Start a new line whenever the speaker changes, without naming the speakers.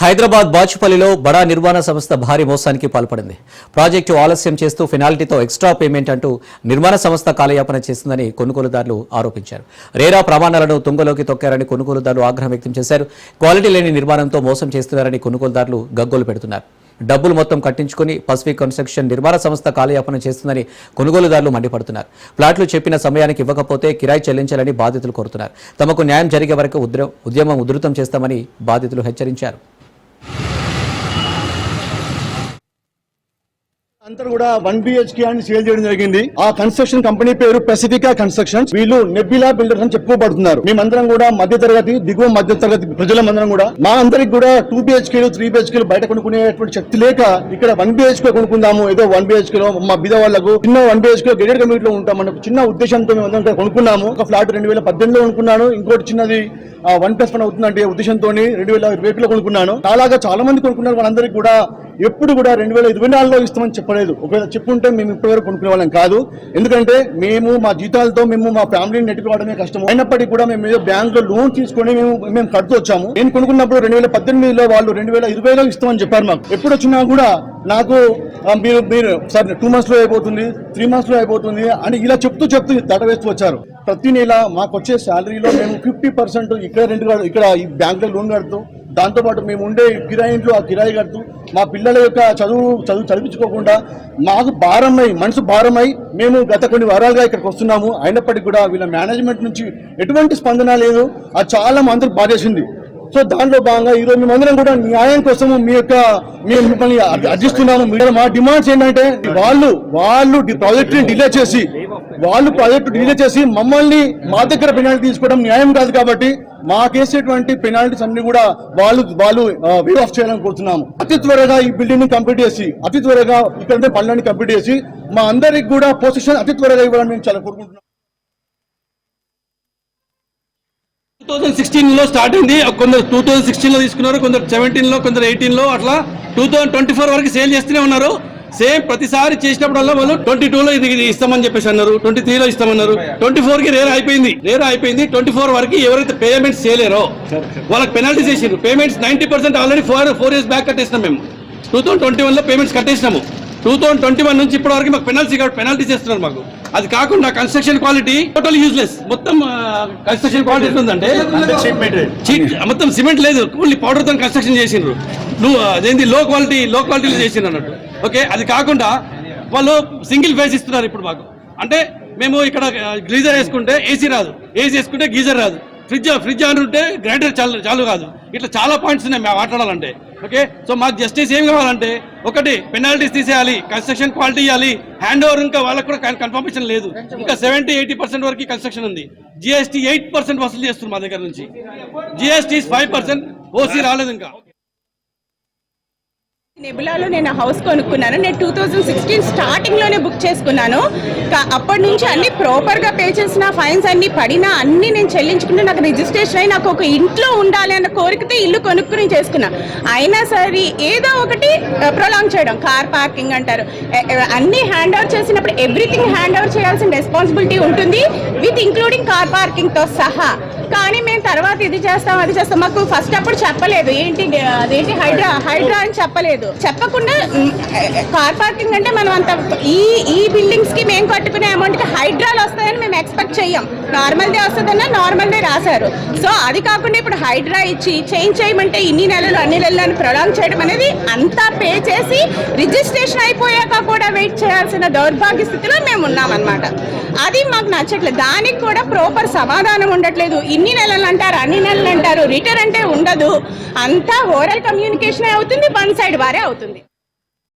హైదరాబాద్ బాచుపల్లిలో బడా నిర్మాణ సంస్థ భారీ మోసానికి పాల్పడింది. ప్రాజెక్టు ఆలస్యం చేస్తూ ఫెనాల్టీతో ఎక్స్ట్రా పేమెంట్ అంటూ నిర్మాణ సంస్థ కాలయాపన చేసిందని కొనుగోలుదారులు ఆరోపించారు. రేరా ప్రమాణాలను తుంగలోకి తొక్కారని కొనుగోలుదారులు ఆగ్రహం వ్యక్తం చేశారు. క్వాలిటీ లేని నిర్మాణంతో మోసం చేస్తున్నారని కొనుగోలుదారులు గగ్గోలు పెడుతున్నారు. డబ్బులు మొత్తం కట్టించుకుని పసిఫిక్ కన్స్ట్రక్షన్ నిర్మాణ సంస్థ కాలయాపన చేస్తుందని కొనుగోలుదారులు మండిపడుతున్నారు. ప్లాట్లు చెప్పిన సమయానికి ఇవ్వకపోతే కిరాయి చెల్లించాలని బాధితులు కోరుతున్నారు. తమకు న్యాయం జరిగే వరకు ఉద్యమం ఉధృతం చేస్తామని బాధితులు హెచ్చరించారు.
అంతా కూడా వన్ బిహెచ్కే అని సేల్ చేయడం జరిగింది. ఆ కన్స్ట్రక్షన్ కంపెనీ పేరు పెసిఫికా కన్స్ట్రక్షన్ వీళ్ళు నెబ్బిలా బిల్డర్స్ అని చెప్పుకోబడుతున్నారు. మేమందరం కూడా మధ్య తరగతి దిగువ మధ్య తరగతి ప్రజలందరం కూడా. మా అందరికి కూడా టూ బిహెచ్కేలు త్రీ బిహెచ్కేలు బయట కొనుక్కునేటువంటి శక్తి లేక ఇక్కడ వన్ బిహెచ్కే కొనుక్కుందాము. ఏదో వన్ బిహెచ్కే లో మా బిద వాళ్ళకు చిన్న వన్ బిహెచ్కే గెడెడ్ కమిటీలో ఉంటాం ఉంటాం చిన్న ఉద్దేశంతో మేము అందరం కొనుక్కున్నాము. ఒక ఫ్లాట్ రెండు వేల పద్దెనిమిదిలో కొనుక్కున్నాను. ఇంకోటి చిన్నది వన్ ప్లస్ వన్ అవుతుందంటే ఉద్దేశంతో రెండు వేల ఇరవైలో కొనుక్కున్నాను. అలాగా చాలా మంది కొనుక్కున్నారు. వాళ్ళందరికీ కూడా ఎప్పుడు కూడా రెండు వేల ఇరవై నాలుగులో ఇస్తామని చెప్పలేదు. ఒకవేళ చెప్పుంటే మేము ఇప్పటివరకు కొనుక్కునే వాళ్ళం కాదు. ఎందుకంటే మేము మా జీతాలతో మేము మా ఫ్యామిలీని నెట్టుకోవడమే కష్టం అయినప్పటికీ కూడా మేము ఏదో బ్యాంక్లో లోన్ తీసుకొని మేము మేము కడుతూ వచ్చాము. నేను కొనుక్కున్నప్పుడు రెండు వేల పద్దెనిమిదిలో వాళ్ళు రెండు వేల ఇరవైలో ఇస్తామని చెప్పారు మాకు. ఎప్పుడు వచ్చినా కూడా నాకు మీరు మీరు సార్ టూ మంత్స్లో అయిపోతుంది త్రీ మంత్స్లో అయిపోతుంది అని ఇలా చెప్తూ చెప్తూ దట వేస్తూ వచ్చారు. ప్రతి నెల మాకు వచ్చే శాలరీలో మేము ఫిఫ్టీ పర్సెంట్ ఇక్కడ రెంట్ ఇక్కడ ఈ బ్యాంకులో లోన్ కడుతూ దాంతో పాటు మేము ఉండే కిరాయి ఇంట్లో ఆ కిరాయి కడుతూ మా పిల్లల యొక్క చదువు చదువు చదివించుకోకుండా మాకు భారమై మనసు భారమై మేము గత కొన్ని వారాలుగా ఇక్కడికి వస్తున్నాము. అయినప్పటికీ కూడా వీళ్ళ మేనేజ్మెంట్ నుంచి ఎటువంటి స్పందన లేదు. అది చాలా మందికి బాధేసింది సో దాంట్లో భాగంగా ఈరోజు మేమందరం కూడా న్యాయం కోసము మీ యొక్క మేము మిమ్మల్ని అర్జిస్తున్నాము. మీరు మా డిమాండ్స్ ఏంటంటే వాళ్ళు వాళ్ళు ప్రాజెక్ట్ని డిలే చేసి వాళ్ళు ప్రాజెక్టు డిలే చేసి మమ్మల్ని మా దగ్గర పెనాల్టీ తీసుకోవడం న్యాయం కాదు కాబట్టి మాకేసేటువంటి పెనాల్టీస్ అన్ని కూడా వాళ్ళు వాళ్ళు వే ఆఫ్ చేయాలని కోరుతున్నాము. అతి త్వరగా ఈ బిల్డింగ్ని కంప్లీట్ చేసి అతి త్వరగా ఇక్కడ పనులన్నీ కంప్లీట్ చేసి మా అందరికి కూడా పొజిషన్ అతి త్వరగా ఇవ్వాలని మేము చాలా కోరుకుంటున్నాం.
టూ థౌసండ్ సిక్స్టీన్లో స్టార్ట్ అయింది. కొందరు టూ థౌసండ్ సిక్స్టీన్లో తీసుకున్నారు కొందరు సెవెంటీన్లో కొందరు ఎయిటీన్లో అట్లా టూ థౌసండ్ ట్వంటీ ఫోర్ వరకు సేల్ చేస్తూనే ఉన్నారు. సేమ్ ప్రతిసారి చేసినప్పుడల్లా వాళ్ళు ట్వంటీ టూ లో ఇది ఇస్తామని చెప్పేసి అన్నారు ట్వంటీ త్రీ లో ఇస్తామన్నారు. ట్వంటీ ఫోర్కి రేర్ అయిపోయింది రేర్ అయిపోయింది. ట్వంటీ ఫోర్ వరకు ఎవరైతే పేమెంట్స్ చేయలేరో వాళ్ళకి పెనాల్టీస్ చేసారు payments ninety percent already four four years back కట్టేసినాం మేము. టూ థౌసండ్ ట్వంటీ వన్లో పేమెంట్స్ కట్టేసినాము. టూ థౌసండ్ ట్వంటీ వన్ నుంచి ఇప్పటి వరకు మాకు పెనాల్టీ పెనాల్టీ చేస్తున్నారు మాకు. అది కాకుండా కన్స్ట్రక్షన్ క్వాలిటీ టోటల్ యూజ్లెస్ మొత్తం కన్స్ట్రక్షన్ క్వాలిటీ చీట్ మొత్తం సిమెంట్ లేదు. ఓన్లీ పౌడర్తో కన్స్ట్రక్షన్ చేసిండ్రు. నువ్వు అదేంటి లో క్వాలిటీ లో క్వాలిటీలో చేసిండ్రు అన్నట్టు. ఓకే అది కాకుండా వాళ్ళు సింగిల్ ఫేస్ ఇస్తున్నారు ఇప్పుడు మాకు. అంటే మేము ఇక్కడ గ్లీజర్ వేసుకుంటే ఏసీ రాదు. ఏసీ వేసుకుంటే గీజర్ రాదు. ఫ్రిడ్జ్ ఫ్రిడ్జ్ అంటుంటే ఉంటే గ్రైండర్ చాలు చాలు కాదు. ఇట్లా చాలా పాయింట్స్ ఉన్నాయి మేము మాట్లాడాలంటే ఓకే? సో మాకు జస్టిస్ ఏం కావాలంటే ఒకటి పెనాల్టీస్ తీసేయాలి కన్స్ట్రక్షన్ క్వాలిటీ ఇవ్వాలి హ్యాండ్ ఓవర్ ఇంకా వాళ్ళకి కూడా కన్ఫర్మేషన్ లేదు. ఇంకా సెవెంటీ ఎయిటీ పర్సెంట్ వరకు కన్స్ట్రక్షన్ ఉంది. జిఎస్టీ ఎయిట్ పర్సెంట్ వసూలు చేస్తున్నారు మా దగ్గర నుంచి. జిఎస్టీ ఫైవ్ పర్సెంట్ ఓసీ రాలేదు ఇంకా.
నెబులాలో నేను హౌస్ కొనుక్కున్నాను. నేను టూ థౌజండ్ సిక్స్టీన్ స్టార్టింగ్లోనే బుక్ చేసుకున్నాను. అప్పటి నుంచి అన్ని ప్రాపర్గా పే చేసిన ఫైన్స్ అన్ని పడినా అన్ని నేను చెల్లించుకుంటే నాకు రిజిస్ట్రేషన్ అయి నాకు ఒక ఇంట్లో ఉండాలి అన్న కోరికతో ఇల్లు కొనుక్కుని చేసుకున్నా. అయినా సరే ఏదో ఒకటి ప్రొలాంగ్ చేయడం. కార్ పార్కింగ్ అంటారు. అన్ని హ్యాండ్ ఓవర్ చేసినప్పుడు ఎవ్రీథింగ్ హ్యాండ్ ఓవర్ చేయాల్సిన రెస్పాన్సిబిలిటీ ఉంటుంది విత్ ఇంక్లూడింగ్ కార్ పార్కింగ్తో సహా. కానీ మేము తర్వాత ఇది చేస్తాం అది చేస్తాం. మాకు ఫస్ట్ అప్పుడు చెప్పలేదు. ఏంటి అదేంటి హైడ్రా హైడ్రా అని చెప్పలేదు. చెప్పకుండా కార్ పార్కింగ్ అంటే మనం అంత ఈ ఈ బిల్డింగ్స్కి మేము కట్టుకునే అమౌంట్కి హైడ్రాలు వస్తాయని మేము ఎక్స్పెక్ట్ చెయ్యం. నార్మల్ దే నార్మల్దే నార్మల్ రాశారు. సో అది కాకుండా ఇప్పుడు హైడ్రా ఇచ్చి చేంజ్ చేయమంటే ఇన్ని నెలలు అన్ని నెలలు అని ప్రొలాంగ్ చేయడం అనేది అంతా పే చేసి రిజిస్ట్రేషన్ అయిపోయాక కూడా వెయిట్ చేయాల్సిన దౌర్భాగ్య స్థితిలో మేము ఉన్నామన్నమాట. అది మాకు నచ్చట్లేదు. దానికి కూడా ప్రాపర్ సమాధానం ఉండట్లేదు. ఇన్ని నెలలు అంటారు అన్ని నెలలు అంటారు రిటర్న్ అంటే ఉండదు. అంతా ఓరల్ కమ్యూనికేషన్ అవుతుంది వన్ సైడ్ వారే అవుతుంది.